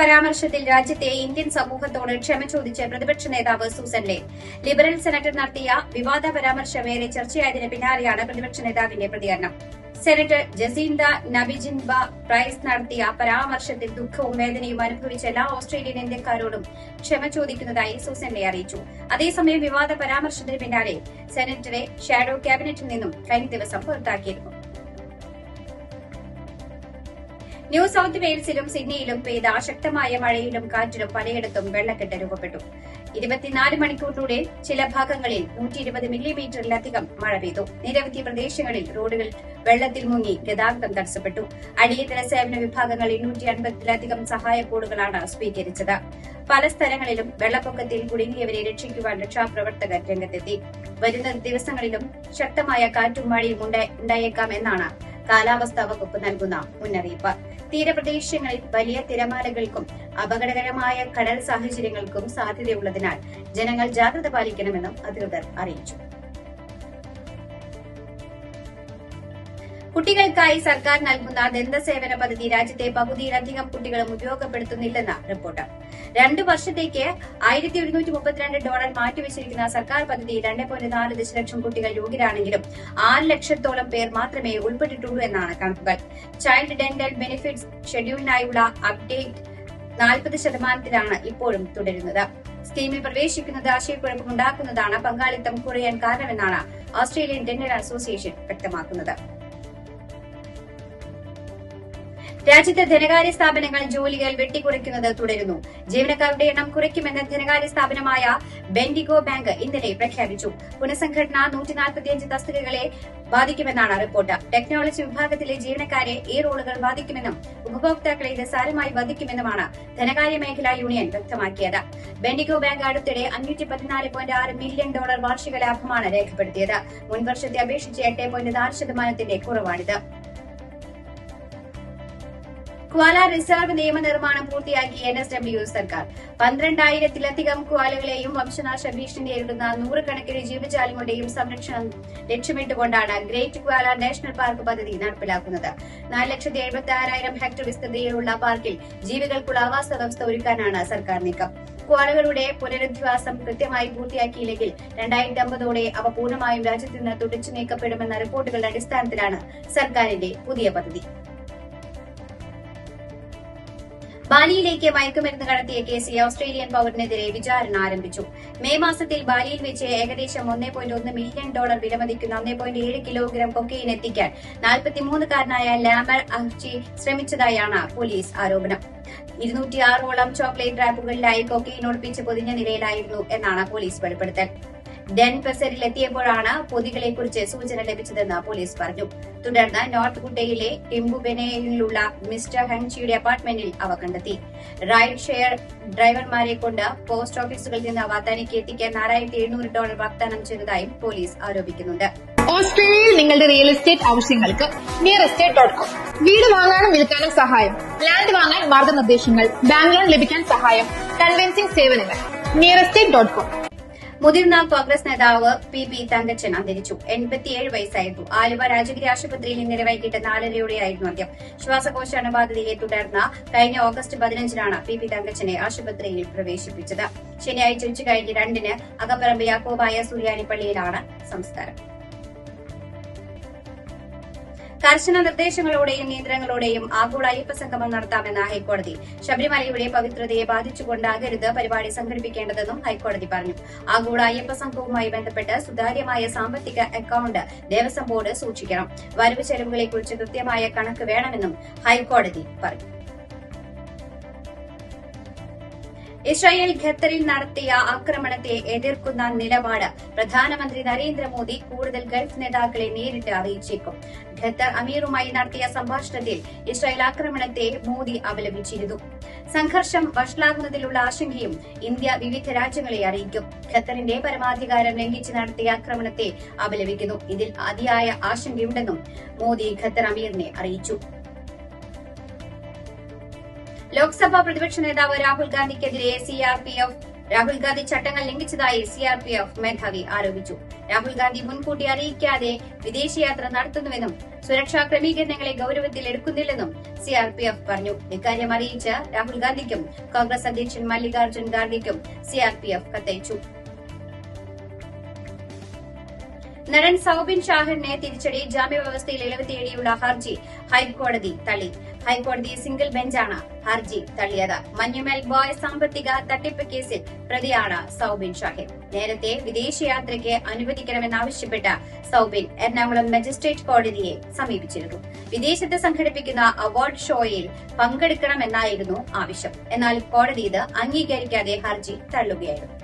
പരാമർശത്തിൽ രാജ്യത്തെ ഇന്ത്യൻ സമൂഹത്തോട് ക്ഷമ ചോദിച്ച് പ്രതിപക്ഷ നേതാവ് സൂസൻ ലേ ലിബറൽ സെനറ്റർ നടത്തിയ വിവാദ പരാമർശമേറെ ചർച്ചയായതിന് പിന്നാലെയാണ് പ്രതിപക്ഷ നേതാവിന്റെ പ്രതികരണം. സെനറ്റർ ജസീന്ത നബിജിൻബ പ്രൈസ് നടത്തിയ പരാമർശത്തിൽ ദുഃഖവും വേദനയും അനുഭവിച്ച എല്ലാ ഓസ്ട്രേലിയൻ ഇന്ത്യക്കാരോടും ക്ഷമ ചോദിക്കുന്നതായി സൂസൻ ലേ അറിയിച്ചു. അതേസമയം വിവാദ പരാമർശത്തിന് പിന്നാലെ സെനറ്ററെ ഷാഡോ ക്യാബിനറ്റിൽ നിന്നും കഴിഞ്ഞ ദിവസം പുറത്താക്കിയിരുന്നു. ന്യൂ സൌത്ത് വെയിൽസിലും സിഡ്നിയിലും പെയ്ത ശക്തമായ മഴയിലും കാറ്റിലും പലയിടത്തും വെള്ളക്കെട്ട് രൂപപ്പെട്ടു. ഇരുപത്തിനാല് മണിക്കൂറിലൂടെ ചില ഭാഗങ്ങളിൽ നൂറ്റി ഇരുപത് മില്ലിമീറ്ററിലധികം മഴ പെയ്തു. നിരവധി പ്രദേശങ്ങളിൽ റോഡുകൾ വെള്ളത്തിൽ മുങ്ങി ഗതാഗതം തടസ്സപ്പെട്ടു. അടിയന്തര സേവന വിഭാഗങ്ങൾ എണ്ണൂറ്റി അൻപതിലധികം സഹായ കോഡുകളാണ് സ്വീകരിച്ചത്. പല സ്ഥലങ്ങളിലും വെള്ളപ്പൊക്കത്തിൽ കുടുങ്ങിയവരെ രക്ഷിക്കുവാൻ രക്ഷാപ്രവർത്തകർ രംഗത്തെത്തി. വരുന്ന ദിവസങ്ങളിലും ശക്തമായ കാറ്റും മഴയും ഉണ്ടായേക്കാം എന്നാണ് കാലാവസ്ഥാ വകുപ്പ് നൽകുന്ന മുന്നറിയിപ്പ്. തീരപ്രദേശങ്ങളിൽ വലിയ തിരമാലകൾക്കും അപകടകരമായ കടൽ സാഹചര്യങ്ങൾക്കും സാധ്യതയുള്ളതിനാൽ ജനങ്ങൾ ജാഗ്രത പാലിക്കണമെന്നും അധികൃതർ അറിയിച്ചു. കുട്ടികൾക്കായി സർക്കാർ നൽകുന്ന ദന്ത സേവന പദ്ധതി രാജ്യത്തെ പകുതിയിലധികം കുട്ടികളും ഉപയോഗപ്പെടുത്തുന്നില്ലെന്ന റിപ്പോർട്ട്. രണ്ട് വർഷത്തേക്ക് ആയിരത്തി ഒരുന്നൂറ്റി മുപ്പത്തിരണ്ട് ഡോളർ മാറ്റിവെച്ചിരിക്കുന്ന സർക്കാർ പദ്ധതി രണ്ട് പോയിന്റ് നാല് ദശലക്ഷം കുട്ടികൾ യോഗ്യരാണെങ്കിലും ആറ് ലക്ഷത്തോളം പേർ മാത്രമേ ഉൾപ്പെട്ടിട്ടുള്ളൂ എന്നാണ് കണക്കുകൾ. ചൈൽഡ് ഡെന്റൽ ബെനിഫിറ്റ്സ് ഷെഡ്യൂളിനായുള്ള അപ്ഡേറ്റ് നാൽപ്പത് ശതമാനത്തിലാണ് ഇപ്പോഴും തുടരുന്നത്. സ്കീമിൽ പ്രവേശിക്കുന്നത് ആശയക്കുഴപ്പമുണ്ടാക്കുന്നതാണ് പങ്കാളിത്തം കുറയാൻ കാരണമെന്നാണ് ഓസ്ട്രേലിയൻ ഡെന്റൽ അസോസിയേഷൻ വ്യക്തമാക്കുന്നത്. രാജ്യത്തെ ധനകാര്യ സ്ഥാപനങ്ങൾ ജോലികൾ വെട്ടിക്കുറയ്ക്കുന്നത് തുടരുന്നു. ജീവനക്കാരുടെ എണ്ണം കുറയ്ക്കുമെന്ന് ധനകാര്യ സ്ഥാപനമായ ബെൻഡിഗോ ബാങ്ക് ഇന്നലെ പ്രഖ്യാപിച്ചു. പുനഃസംഘടന നൂറ്റി നാൽപ്പത്തിയഞ്ച് തസ്തികകളെ ബാധിക്കുമെന്നാണ് റിപ്പോർട്ട്. ടെക്നോളജി വിഭാഗത്തിലെ ജീവനക്കാരെ ഈ റോളുകൾ ബാധിക്കുമെന്നും ഉപഭോക്താക്കളെ ഇത് സാരമായി ബാധിക്കുമെന്നുമാണ് ധനകാര്യ മേഖലാ യൂണിയൻ വ്യക്തമാക്കിയത്. ബെൻഡിഗോ ബാങ്ക് അടുത്തിടെ അഞ്ഞൂറ്റി പതിനാല് പോയിന്റ് ആറ് മില്യൺ ഡോളർ വാർഷിക ലാഭമാണ് രേഖപ്പെടുത്തിയത്. മുൻവർഷത്തെ അപേക്ഷിച്ച് എട്ട് പോയിന്റ് നാല് ശതമാനത്തിന്റെ കുറവാണിത്. ക്വാല റിസർവ് നിയമനിർമ്മാണം പൂർത്തിയാക്കി എൻ എസ് ഡബ്ല്യു സർക്കാർ. പന്ത്രണ്ടായിരത്തിലധികം ക്വാലകളെയും വംശനാശ ഭീഷണി നേരിടുന്ന നൂറുകണക്കിന് ജീവജാലങ്ങളുടെയും സംരക്ഷണം ലക്ഷ്യമിട്ടുകൊണ്ടാണ് ഗ്രേറ്റ് ക്വാല നാഷണൽ പാർക്ക് പദ്ധതി നടപ്പിലാക്കുന്നത്. നാല് ലക്ഷത്തി എഴുപത്തി ആറായിരം ഹെക്ടർ വിസ്തൃതിയിലുള്ള പാർക്കിൽ ജീവികൾക്കുള്ള ആവാസ വ്യവസ്ഥ ഒരുക്കാനാണ് സർക്കാർ നീക്കം. ക്വാലകളുടെ പുനരധിവാസം കൃത്യമായി പൂർത്തിയാക്കിയില്ലെങ്കിൽ രണ്ടായിരത്തി അമ്പതോടെ അവ പൂർണമായും രാജ്യത്ത് നിന്ന് തുടച്ചു നീക്കപ്പെടുമെന്ന റിപ്പോർട്ടുകളുടെ അടിസ്ഥാനത്തിലാണ് സർക്കാരിന്റെ പുതിയ പദ്ധതി. ബാലിയിലേക്ക് മയക്കുമരുന്ന് കടത്തിയ കേസിൽ ഓസ്ട്രേലിയൻ പൌരനെതിരെ വിചാരണ ആരംഭിച്ചു. മെയ് മാസത്തിൽ ബാലിയിൽ വെച്ച് ഏകദേശം ഒന്നേ പോയിന്റ് ഒന്ന് മില്യൺ ഡോളർ വിലമതിക്കുന്ന ഒന്നേ പോയിന്റ് ഏഴ് കിലോഗ്രാം കൊക്കൈൻ എത്തിക്കാൻ നാൽപ്പത്തിമൂന്നുകാരനായ ലാമർ അഹ്ചി ശ്രമിച്ചതായാണ് പോലീസ് ആരോപണം. ഇരുന്നൂറ്റി ആറോളം ചോക്ലേറ്റ് റാപ്പുകളിലായി കൊക്കൈൻ ഒളിപ്പിച്ച് പൊതിഞ്ഞ നിലയിലായിരുന്നു എന്നാണ് പോലീസ് വെളിപ്പെടുത്തൽ. ഡെൻ എത്തിയപ്പോഴാണ് പൊതികളെ കുറിച്ച് സൂചന ലഭിച്ചതെന്ന് പോലീസ് പറഞ്ഞു. തുടർന്ന് നോർത്ത് ഗുഡയിലെ ടിംബുബെനയിലുള്ള മിസ്റ്റർ ഹങ്ചിയുടെ അപ്പാർട്ട്മെന്റിൽ അവ കണ്ടെത്തി. റൈഡ് ഷെയർ ഡ്രൈവർമാരെ കൊണ്ട് പോസ്റ്റ് ഓഫീസുകളിൽ നിന്ന് അവ തനിക്ക് എത്തിക്കാൻ നാലായിരത്തി എഴുന്നൂറ് ഡോളർ വാഗ്ദാനം ചെയ്തതായും പോലീസ് ആരോപിക്കുന്നുണ്ട്. ഓസ്ട്രേലിയയിൽ നിങ്ങളുടെ റിയൽ എസ്റ്റേറ്റ് ആവശ്യങ്ങൾക്ക് നിയർ എസ്റ്റേറ്റ് ഡോട്ട് കോം വീട് വാങ്ങാനും വിൽക്കാനും സഹായം. ലാൻഡ് വാങ്ങാൻ മാർഗനിർദ്ദേശങ്ങൾ ബാങ്ക് ലോൺ ലഭിക്കാൻ സഹായം. കൺവെൻസിംഗ് സേവനങ്ങൾ. നിയർ എസ്റ്റേറ്റ് ഡോട്ട് കോം മുതിർന്ന കോൺഗ്രസ് നേതാവ് പി പി തങ്കച്ചൻ അന്തരിച്ചു. എൺപത്തിയേഴ് വയസ്സായിരുന്നു. ആലുവ രാജഗിരി ആശുപത്രിയിൽ ഇന്നലെ വൈകിട്ട് നാലരയോടെയായിരുന്നു അന്ത്യം. ശ്വാസകോശ അണുബാധയെ തുടർന്ന് കഴിഞ്ഞ ഓഗസ്റ്റ് പതിനഞ്ചിനാണ് പി പി തങ്കച്ചനെ ആശുപത്രിയിൽ പ്രവേശിപ്പിച്ചത്. ശനിയാഴ്ച ഉച്ചകഴിഞ്ഞ് രണ്ടിന് അകപ്പറമ്പ് യാക്കോബായ സുറിയാനിപ്പള്ളിയിലാണ് പള്ളിയിലാണ് സംസ്കാരം. കർശന നിർദ്ദേശങ്ങളോടെയും നിയന്ത്രണങ്ങളോടെയും ആഗോള അയ്യപ്പ സംഗമം നടത്താമെന്ന ഹൈക്കോടതി. ശബരിമലയുടെ പവിത്രതയെ ബാധിച്ചുകൊണ്ടാകരുത് പരിപാടി സംഘടിപ്പിക്കേണ്ടതെന്നും ഹൈക്കോടതി പറഞ്ഞു. ആഗോള അയ്യപ്പ സംഘവുമായി ബന്ധപ്പെട്ട് സുതാര്യമായ സാമ്പത്തിക അക്കൌണ്ട് ദേവസ്വം ബോർഡ് സൂക്ഷിക്കണം. വരവ് ചെലവുകളെക്കുറിച്ച് കൃത്യമായ കണക്ക് വേണമെന്നും ഹൈക്കോടതി പറഞ്ഞു. ഇസ്രായേൽ ഖത്തറിൽ നടത്തിയ ആക്രമണത്തെ എതിർക്കുന്ന നിലപാട് പ്രധാനമന്ത്രി നരേന്ദ്രമോദി കൂടുതൽ ഗൾഫ് നേതാക്കളെ നേരിട്ട് അറിയിച്ചേക്കും. ഖത്തർ അമീറുമായി നടത്തിയ സംഭാഷണത്തിൽ ഇസ്രായേൽ ആക്രമണത്തെ മോദി അപലപിച്ചിരുന്നു. സംഘർഷം വഷളാകുന്നതിലുള്ള ആശങ്കയും ഇന്ത്യ വിവിധ രാജ്യങ്ങളെ അറിയിക്കും. ഖത്തറിന്റെ പരമാധികാരം ലംഘിച്ച് നടത്തിയ ആക്രമണത്തെ അപലപിക്കുന്നു. ഇതിൽ അതിയായ ആശങ്കയുണ്ടെന്നും മോദി ഖത്തർ അമീറിനെ അറിയിച്ചു. ലോക്സഭാ പ്രതിപക്ഷ നേതാവ് രാഹുൽ ഗാന്ധിക്കെതിരെ സിആർപിഎഫ് രാഹുൽ ഗാന്ധി ചട്ടങ്ങൾ ലംഘിച്ചതായി സിആർപിഎഫ് മേധാവി ആരോപിച്ചു. രാഹുൽ ഗാന്ധി മുൻകൂട്ടി അറിയിക്കാതെ വിദേശയാത്ര നടത്തുന്നുവെന്നും സുരക്ഷാ ക്രമീകരണങ്ങളെ ഗൌരവത്തിൽ എടുക്കുന്നില്ലെന്നും സിആർപിഎഫ് പറഞ്ഞു. ഇക്കാര്യം അറിയിച്ച് രാഹുൽ ഗാന്ധിക്കും കോൺഗ്രസ് അധ്യക്ഷൻ മല്ലികാർജുൻ ഖാർഗെക്കും സിആർപിഎഫ് കത്തയച്ചു. നടൻ സൌബിൻ ഷാഹിറിനെ തിരിച്ചടി ജാമ്യവ്യവസ്ഥയിൽ ഇളവ് തേടിയുള്ള ഹർജി ഹൈക്കോടതി തള്ളി. ഹൈക്കോടതി സിംഗിൾ ബെഞ്ചാണ് ഹർജി തള്ളിയത്. മഞ്ഞുമൽ ബോയ് സാമ്പത്തിക തട്ടിപ്പ് കേസിൽ പ്രതിയാണ് സൌബിൻ ഷാഹിദ്. നേരത്തെ വിദേശയാത്രയ്ക്ക് അനുവദിക്കണമെന്നാവശ്യപ്പെട്ട സൌബിൻ എറണാകുളം മജിസ്ട്രേറ്റ് കോടതിയെ സമീപിച്ചിരുന്നു. വിദേശത്ത് സംഘടിപ്പിക്കുന്ന അവാർഡ് ഷോയിൽ പങ്കെടുക്കണമെന്നായിരുന്നു ആവശ്യം. എന്നാൽ കോടതി ഇത് അംഗീകരിക്കാതെ ഹർജി തള്ളുകയായിരുന്നു.